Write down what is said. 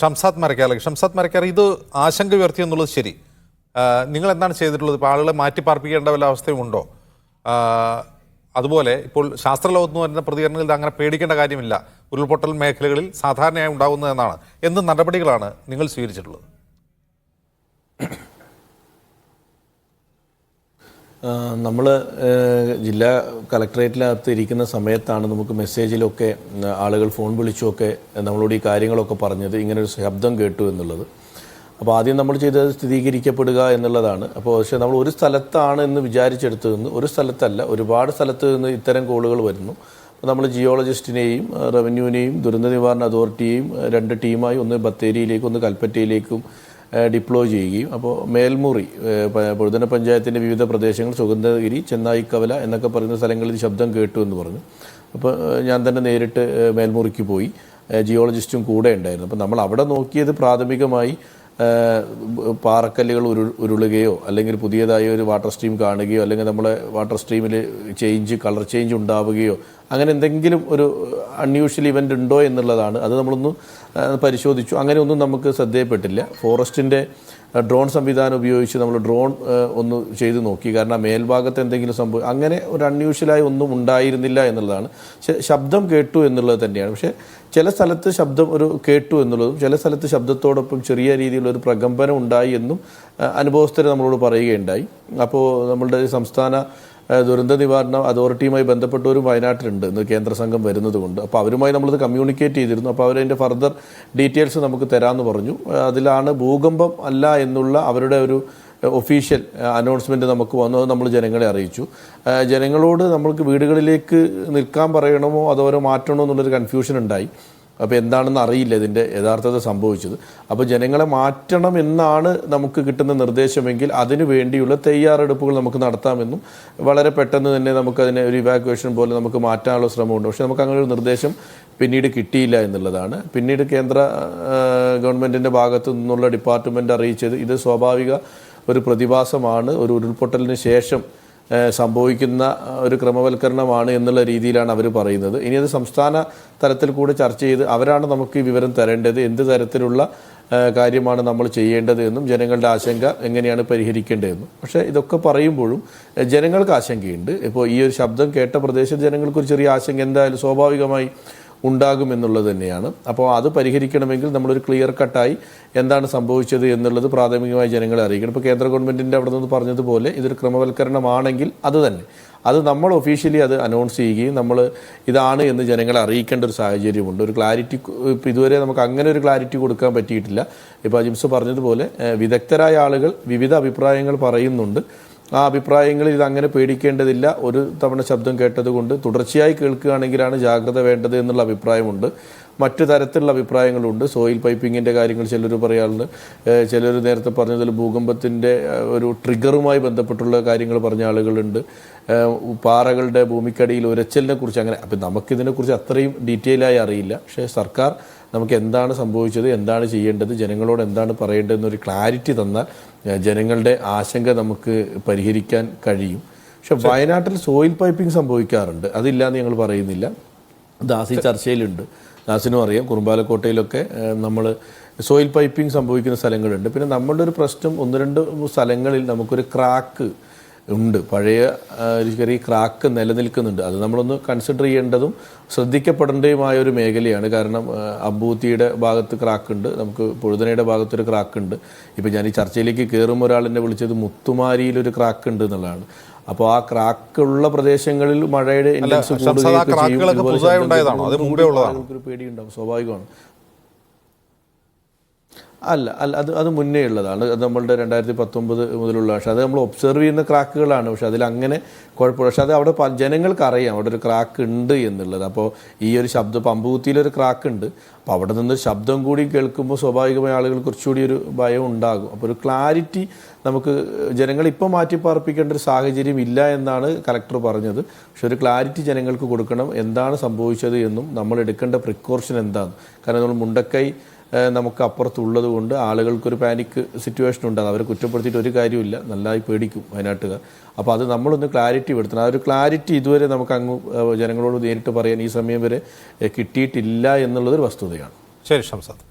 ഷംസാദ് മരക്കാലേക്ക് ഷംസാദ് മരക്കാർ ഇത് ആശങ്ക ഉയർത്തി എന്നുള്ളത് ശരി. നിങ്ങൾ എന്താണ് ചെയ്തിട്ടുള്ളത്? ഇപ്പോൾ ആളുകളെ മാറ്റി പാർപ്പിക്കേണ്ട വല്ല അവസ്ഥയും ഉണ്ടോ? അതുപോലെ ഇപ്പോൾ ശാസ്ത്രലോകത്ത് വരുന്ന പ്രതികരണങ്ങളിൽ അങ്ങനെ പേടിക്കേണ്ട കാര്യമില്ല. ഉരുൾപൊട്ടൽ മേഖലകളിൽ സാധാരണയായി ഉണ്ടാകുന്നതെന്നാണ് എന്ത് നടപടികളാണ് നിങ്ങൾ സ്വീകരിച്ചിട്ടുള്ളത്? നമ്മൾ ജില്ലാ കളക്ടറേറ്റിനകത്ത് ഇരിക്കുന്ന സമയത്താണ് നമുക്ക് മെസ്സേജിലൊക്കെ ആളുകൾ ഫോൺ വിളിച്ചുമൊക്കെ നമ്മളോട് ഈ കാര്യങ്ങളൊക്കെ പറഞ്ഞത് ഇങ്ങനെ ഒരു ശബ്ദം കേട്ടു എന്നുള്ളത്. അപ്പോൾ ആദ്യം നമ്മൾ ചെയ്തത് സ്ഥിരീകരിക്കപ്പെടുക എന്നുള്ളതാണ്. അപ്പോൾ പക്ഷേ നമ്മൾ ഒരു സ്ഥലത്താണ് എന്ന് വിചാരിച്ചെടുത്തു നിന്ന് ഒരു സ്ഥലത്തല്ല ഒരുപാട് സ്ഥലത്ത് നിന്ന് ഇത്തരം കോളുകൾ വരുന്നു. അപ്പോൾ നമ്മൾ ജിയോളജിസ്റ്റിനെയും റവന്യൂവിനെയും ദുരന്ത നിവാരണ അതോറിറ്റിയെയും രണ്ട് ടീമായി ഒന്ന് ബത്തേരിയിലേക്കും ഒന്ന് കൽപ്പറ്റയിലേക്കും ഡിപ്ലോയ് ചെയ്യുകയും. അപ്പോൾ മേൽമുറി പൊഴുതന പഞ്ചായത്തിന്റെ വിവിധ പ്രദേശങ്ങൾ സുഗന്ധഗിരി ചെന്നായിക്കവല എന്നൊക്കെ പറയുന്ന സ്ഥലങ്ങളിൽ ശബ്ദം കേട്ടു എന്ന് പറഞ്ഞു. അപ്പോൾ ഞാൻ തന്നെ നേരിട്ട് മേൽമുറിക്ക് പോയി. ജിയോളജിസ്റ്റും കൂടെ ഉണ്ടായിരുന്നു. അപ്പോൾ നമ്മൾ അവിടെ നോക്കിയത് പ്രാഥമികമായി പാറക്കല്ലുകൾ ഉരു ഉരുളുകയോ അല്ലെങ്കിൽ പുതിയതായി ഒരു വാട്ടർ സ്ട്രീം കാണുകയോ അല്ലെങ്കിൽ നമ്മളെ വാട്ടർ സ്ട്രീമിൽ ചേഞ്ച് കളർ ചേഞ്ച് ഉണ്ടാവുകയോ അങ്ങനെ എന്തെങ്കിലും ഒരു അൺയൂഷ്വൽ ഇവന്റ് ഉണ്ടോ എന്നുള്ളതാണ്. അത് നമ്മളൊന്ന് പരിശോധിച്ചു. അങ്ങനെ ഒന്നും നമുക്ക് ശ്രദ്ധയപ്പെട്ടില്ല. ഫോറസ്റ്റിന്റെ ഡ്രോൺ സംവിധാനം ഉപയോഗിച്ച് നമ്മൾ ഡ്രോൺ ഒന്ന് ചെയ്ത് നോക്കി. കാരണം മേൽഭാഗത്ത് എന്തെങ്കിലും സംഭവം അങ്ങനെ ഒരു അൺയൂഷ്വലായി ഒന്നും ഉണ്ടായിരുന്നില്ല എന്നുള്ളതാണ്. ശബ്ദം കേട്ടു എന്നുള്ളത് തന്നെയാണ്. പക്ഷേ ചില സ്ഥലത്ത് ശബ്ദം ഒരു കേട്ടു എന്നുള്ളതും ചില സ്ഥലത്ത് ശബ്ദത്തോടൊപ്പം ചെറിയ രീതിയിലുള്ള ഒരു പ്രകമ്പനം ഉണ്ടായി എന്നും അനുഭവസ്ഥരെ നമ്മളോട് പറയുകയുണ്ടായി. അപ്പോൾ നമ്മളുടെ സംസ്ഥാന ദുരന്ത നിവാരണ അതോറിറ്റിയുമായി ബന്ധപ്പെട്ടവരും വയനാട്ടിലുണ്ട് ഇന്ന് കേന്ദ്ര സംഘം വരുന്നതുകൊണ്ട്. അപ്പോൾ അവരുമായി നമ്മളത് കമ്മ്യൂണിക്കേറ്റ് ചെയ്തിരുന്നു. അപ്പോൾ അവരതിന്റെ ഫർദർ ഡീറ്റെയിൽസ് നമുക്ക് തരാമെന്ന് പറഞ്ഞു. അതിലാണ് ഭൂകമ്പം അല്ല എന്നുള്ള അവരുടെ ഒരു ഒഫീഷ്യൽ അനൗൺസ്മെന്റ് നമുക്ക് വന്നു നമ്മൾ ജനങ്ങളെ അറിയിച്ചു. ജനങ്ങളോട് നമ്മൾക്ക് വീടുകളിലേക്ക് നിൽക്കാൻ പറയണമോ അതോ മാറ്റണമോ എന്നുള്ളൊരു കൺഫ്യൂഷൻ ഉണ്ടായി. അപ്പോൾ എന്താണെന്ന് അറിയില്ല ഇതിന്റെ യഥാർത്ഥത സംഭവിച്ചത്. അപ്പോൾ ജനങ്ങളെ മാറ്റണം എന്നാണ് നമുക്ക് കിട്ടുന്ന നിർദ്ദേശമെങ്കിൽ അതിനു വേണ്ടിയുള്ള തയ്യാറെടുപ്പുകൾ നമുക്ക് നടത്താമെന്നും വളരെ പെട്ടെന്ന് തന്നെ നമുക്കതിനെ ഒരു ഇവാക്വേഷൻ പോലെ നമുക്ക് മാറ്റാനുള്ള ശ്രമമുണ്ട്. പക്ഷേ നമുക്ക് അങ്ങനെ ഒരു നിർദ്ദേശം പിന്നീട് കിട്ടിയില്ല എന്നുള്ളതാണ്. പിന്നീട് കേന്ദ്ര ഗവൺമെന്റിന്റെ ഭാഗത്തു നിന്നുള്ള ഡിപ്പാർട്ട്മെന്റ് അറിയിച്ചത് ഇത് സ്വാഭാവിക ഒരു പ്രതിഭാസമാണ് ഒരു ഉരുൾപൊട്ടലിന് ശേഷം സംഭവിക്കുന്ന ഒരു ക്രമവൽക്കരണമാണ് എന്നുള്ള രീതിയിലാണ് അവർ പറയുന്നത്. ഇനി അത് സംസ്ഥാന തലത്തിൽ കൂടെ ചർച്ച ചെയ്ത് അവരാണ് നമുക്ക് ഈ വിവരം തരേണ്ടത് എന്ത് തരത്തിലുള്ള കാര്യമാണ് നമ്മൾ ചെയ്യേണ്ടത് എന്നും ജനങ്ങളുടെ ആശങ്ക എങ്ങനെയാണ് പരിഹരിക്കേണ്ടതെന്നും. പക്ഷേ ഇതൊക്കെ പറയുമ്പോഴും ജനങ്ങൾക്ക് ആശങ്കയുണ്ട്. ഇപ്പോൾ ഈ ഒരു ശബ്ദം കേട്ട പ്രദേശത്ത് ജനങ്ങൾക്ക് ഒരു ചെറിയ ആശങ്ക എന്തായാലും സ്വാഭാവികമായി ഉണ്ടാകും എന്നുള്ളത് തന്നെയാണ്. അപ്പോൾ അത് പരിഹരിക്കണമെങ്കിൽ നമ്മളൊരു ക്ലിയർ കട്ടായി എന്താണ് സംഭവിച്ചത് എന്നുള്ളത് പ്രാഥമികമായി ജനങ്ങളെ അറിയിക്കണം. ഇപ്പോൾ കേന്ദ്ര ഗവൺമെന്റിന്റെ അവിടെ നിന്ന് പറഞ്ഞതുപോലെ ഇതൊരു ക്രമവൽക്കരണമാണെങ്കിൽ അത് തന്നെ. അത് നമ്മൾ ഒഫീഷ്യലി അത് അനൗൺസ് ചെയ്യുകയും നമ്മൾ ഇതാണ് എന്ന് ജനങ്ങളെ അറിയിക്കേണ്ട ഒരു സാഹചര്യമുണ്ട്. ഒരു ക്ലാരിറ്റി ഇപ്പോൾ ഇതുവരെ നമുക്ക് അങ്ങനെ ഒരു ക്ലാരിറ്റി കൊടുക്കാൻ പറ്റിയിട്ടില്ല. ഇപ്പോൾ അജിംസ് പറഞ്ഞതുപോലെ വിദഗ്ധരായ ആളുകൾ വിവിധ അഭിപ്രായങ്ങൾ പറയുന്നുണ്ട്. ആ അഭിപ്രായങ്ങളിൽ ഇത് അങ്ങനെ പേടിക്കേണ്ടതില്ല. ഒരു തവണ ശബ്ദം കേട്ടതുകൊണ്ട് തുടർച്ചയായി കേൾക്കുകയാണെങ്കിലാണ് ജാഗ്രത വേണ്ടത് എന്നുള്ള അഭിപ്രായമുണ്ട്. മറ്റു തരത്തിലുള്ള അഭിപ്രായങ്ങളുണ്ട്. സോയിൽ പൈപ്പിങ്ങിന്റെ കാര്യങ്ങൾ ചിലർ പറയാറുണ്ട്. ചിലർ നേരത്തെ പറഞ്ഞതിൽ ഭൂകമ്പത്തിന്റെ ഒരു ട്രിഗറുമായി ബന്ധപ്പെട്ടുള്ള കാര്യങ്ങൾ പറഞ്ഞ ആളുകളുണ്ട്. പാറകളുടെ ഭൂമിക്കടിയിൽ ഉരച്ചലിനെ കുറിച്ച് അങ്ങനെ അപ്പം നമുക്കിതിനെക്കുറിച്ച് അത്രയും ഡീറ്റെയിൽ ആയി അറിയില്ല. പക്ഷേ സർക്കാർ നമുക്ക് എന്താണ് സംഭവിച്ചത് എന്താണ് ചെയ്യേണ്ടത് ജനങ്ങളോട് എന്താണ് പറയേണ്ടത് എന്നൊരു ക്ലാരിറ്റി തന്നാൽ ജനങ്ങളുടെ ആശങ്ക നമുക്ക് പരിഹരിക്കാൻ കഴിയും. പക്ഷെ വയനാട്ടിൽ സോയിൽ പൈപ്പിംഗ് സംഭവിക്കാറുണ്ട്. അതില്ല എന്ന് ഞങ്ങൾ പറയുന്നില്ല. ദാസി ചർച്ചയിലുണ്ട്. ദാസിനും അറിയാം കുറുമ്പാലക്കോട്ടയിലൊക്കെ നമ്മൾ സോയിൽ പൈപ്പിംഗ് സംഭവിക്കുന്ന സ്ഥലങ്ങളുണ്ട്. പിന്നെ നമ്മളുടെ ഒരു പ്രശ്നം ഒന്ന് രണ്ട് സ്ഥലങ്ങളിൽ നമുക്കൊരു ക്രാക്ക് ഉണ്ട്. പഴയ ഒരു ചെറിയ ക്രാക്ക് നിലനിൽക്കുന്നുണ്ട്. അത് നമ്മളൊന്ന് കൺസിഡർ ചെയ്യേണ്ടതും ശ്രദ്ധിക്കപ്പെടേണ്ടതുമായ ഒരു മേഖലയാണ്. കാരണം അബൂത്തിയുടെ ഭാഗത്ത് ക്രാക്ക് ഉണ്ട് നമുക്ക് പൊഴുതനയുടെ ഭാഗത്തൊരു ക്രാക്ക് ഉണ്ട് ഇപ്പം ഞാൻ ഈ ചർച്ചയിലേക്ക് കയറുമ്പോൾ ഒരാൾ എന്നെ വിളിച്ചത് മുത്തുമാരിയിലൊരു ക്രാക്ക് ഉണ്ട് എന്നുള്ളതാണ്. അപ്പോൾ ആ ക്രാക്കുള്ള പ്രദേശങ്ങളിൽ മഴയുടെ പേടിയുണ്ടാവും സ്വാഭാവികമാണ് ചെയ്യും ക്രാക്കുകളൊക്കെ ഇതുപോലെ പുതുതായി ശബ്ദം ഉണ്ടായതാണോ? അത് കേൾക്കുമ്പോൾ മുമ്പേ ഉള്ളതാണോ? ആളുകൾക്കൊരു പേടിയുണ്ടാവും സ്വാഭാവികമാണ് അല്ല അല്ല അത് അത് മുന്നേ ഉള്ളതാണ്. അത് നമ്മളുടെ രണ്ടായിരത്തി പത്തൊമ്പത് മുതലുള്ള പക്ഷേ അത് നമ്മൾ ഒബ്സർവ് ചെയ്യുന്ന ക്രാക്കുകളാണ്. പക്ഷെ അതിൽ അങ്ങനെ കുഴപ്പമില്ല. പക്ഷെ അത് അവിടെ ജനങ്ങൾക്ക് അറിയാം അവിടെ ഒരു ക്രാക്ക് ഉണ്ട് എന്നുള്ളത്. അപ്പോൾ ഈ ഒരു ശബ്ദം പമ്പുകുത്തിയിലൊരു ക്രാക്ക് ഉണ്ട് അപ്പോൾ അവിടെ നിന്ന് ശബ്ദം കൂടി കേൾക്കുമ്പോൾ സ്വാഭാവികമായ ആളുകൾ കുറച്ചുകൂടി ഒരു ഭയം ഉണ്ടാകും. അപ്പോൾ ഒരു ക്ലാരിറ്റി നമുക്ക് ജനങ്ങൾ ഇപ്പോൾ മാറ്റിപ്പാർപ്പിക്കേണ്ട ഒരു സാഹചര്യം ഇല്ല എന്നാണ് കലക്ടർ പറഞ്ഞത്. പക്ഷെ ഒരു ക്ലാരിറ്റി ജനങ്ങൾക്ക് കൊടുക്കണം. എന്താണ് സംഭവിച്ചത് എന്നും നമ്മൾ എടുക്കേണ്ട പ്രിക്കോഷൻ എന്താണ് കാരണം നമ്മൾ മുണ്ടക്കൈ നമുക്ക് അപ്പുറത്തുള്ളത് കൊണ്ട് ആളുകൾക്കൊരു പാനിക് സിറ്റുവേഷൻ ഉണ്ടാകും. അവരെ കുറ്റപ്പെടുത്തിയിട്ട് ഒരു കാര്യമില്ല നല്ലതായി പേടിക്കും വയനാട്ടുകാർ. അപ്പോൾ അത് നമ്മളൊന്ന് ക്ലാരിറ്റി വരുത്തണം. ആ ഒരു ക്ലാരിറ്റി ഇതുവരെ നമുക്ക് അങ്ങ് ജനങ്ങളോട് നേരിട്ട് പറയാൻ ഈ സമയം വരെ കിട്ടിയിട്ടില്ല എന്നുള്ളതൊരു വസ്തുതയാണ്. ശരി ഷംസാദ്.